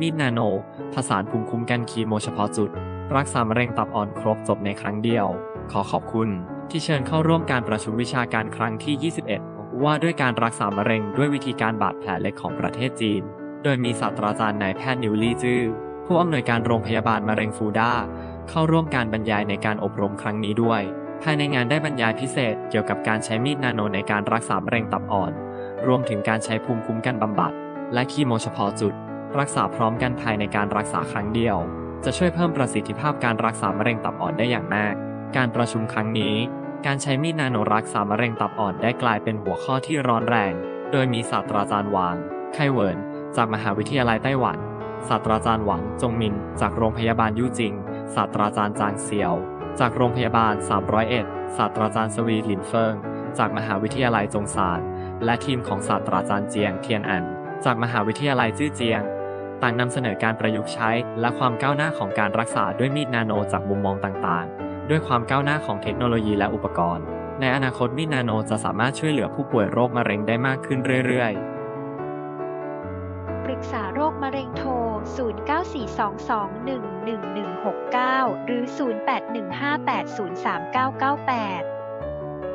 มีดนาโน ผสานภูมิคุ้มกันคีโมเฉพาะจุด รักษามะเร็งตับอ่อนครบจบในครั้งเดียว ขอขอบคุณที่เชิญเข้าร่วมการประชุมวิชาการครั้งที่ 21 ว่าด้วยการรักษามะเร็งด้วยวิธีการบาดแผลเล็กของประเทศจีน โดยมีศาสตราจารย์นายแพทย์นิวลี่จื้อผู้อำนวยการโรงพยาบาลมะเร็งฟูด้าเข้าร่วมการบรรยายในการอบรมครั้งนี้ด้วย ภายในงานได้บรรยายพิเศษเกี่ยวกับการใช้มีดนาโนในการรักษามะเร็งตับอ่อน รวมถึงการใช้ภูมิคุ้มกันบำบัด และคีโมเฉพาะจุด รักษาพร้อมกันภายในการรักษาครั้งเดียว จะช่วยเพิ่มประสิทธิภาพการรักษามะเร็งตับอ่อนได้อย่างมาก การประชุมครั้งนี้ การใช้มีดนาโนรักษามะเร็งตับอ่อนได้กลายเป็นหัวข้อที่ร้อนแรง โดยมีศาสตราจารย์หวาง ไคเวิร์นจากมหาวิทยาลัยไต้หวัน ศาสตราจารย์หวังจงมิน จากโรงพยาบาลยู่จิง ศาสตราจารย์จางเซียว จากโรงพยาบาล 301 ศาสตราจารย์สวีหลินเฟิง จากมหาวิทยาลัยจงซาน และทีมของศาสตราจารย์เจียงเทียนอัน จากมหาวิทยาลัยจื้อเจียง ต่างนำเสนอการประยุกต์ใช้ และความก้าวหน้าของการรักษาด้วยมีดนาโนจากมุมมองต่างๆ ด้วยความก้าวหน้าของเทคโนโลยีและอุปกรณ์ ในอนาคตมีดนาโนจะสามารถช่วยเหลือผู้ป่วยโรคมะเร็งได้มากขึ้นเรื่อยๆ ปรึกษาโรคมะเร็งโทร 0942211169 หรือ 0815803998